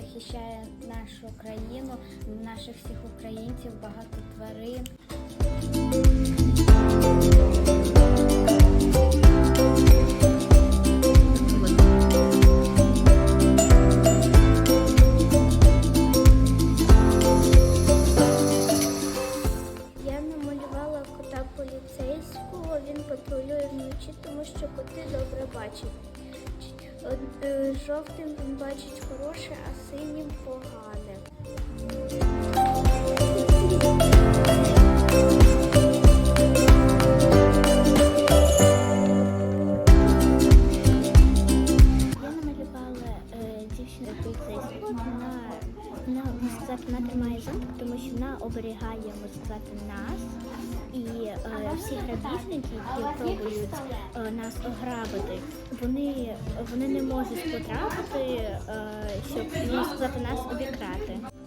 захищає нашу країну, наших всіх українців, багато тварин. Я намалювала кота поліцейського, він патрулює вночі, тому що коти добре бачать. Е, Жовтим він бачить хороше, а синім погане. Я намалювала е, дівчину поліцейську. Вона, вона вона тримає зонтик, тому що вона оберігає, можна сказати, нас. І всі грабіжники, які пробують е, нас ограбити, вони, вони не можуть потрапити, е, щоб сказати, нас обікрати.